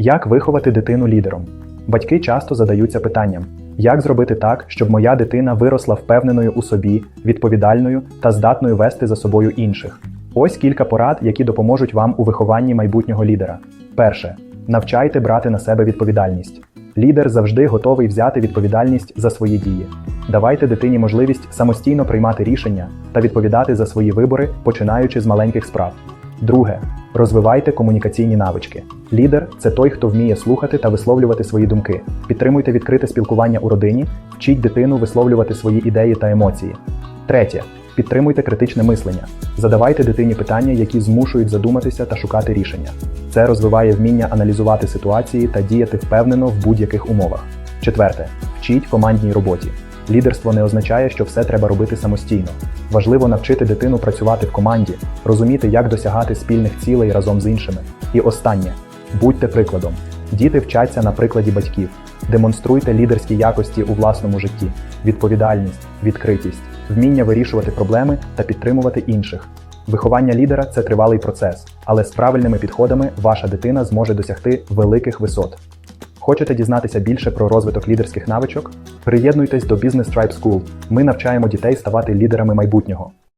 Як виховати дитину лідером? Батьки часто задаються питанням: як зробити так, щоб моя дитина виросла впевненою у собі, відповідальною та здатною вести за собою інших? Ось кілька порад, які допоможуть вам у вихованні майбутнього лідера. Перше. Навчайте брати на себе відповідальність. Лідер завжди готовий взяти відповідальність за свої дії. Давайте дитині можливість самостійно приймати рішення та відповідати за свої вибори, починаючи з маленьких справ. Друге. Розвивайте комунікаційні навички. Лідер це той, хто вміє слухати та висловлювати свої думки. Підтримуйте відкрите спілкування у родині, вчіть дитину висловлювати свої ідеї та емоції. Третє. Підтримуйте критичне мислення. Задавайте дитині питання, які змушують задуматися та шукати рішення. Це розвиває вміння аналізувати ситуації та діяти впевнено в будь-яких умовах. Четверте. Вчіть командній роботі. Лідерство не означає, що все треба робити самостійно. Важливо навчити дитину працювати в команді, розуміти, як досягати спільних цілей разом з іншими. І останнє будьте прикладом. Діти вчаться на прикладі батьків. Демонструйте лідерські якості у власному житті: відповідальність, відкритість, вміння вирішувати проблеми та підтримувати інших. Виховання лідера це тривалий процес, але з правильними підходами ваша дитина зможе досягти великих висот. Хочете дізнатися більше про розвиток лідерських навичок? Приєднуйтесь до Business Tribe School. Ми навчаємо дітей ставати лідерами майбутнього.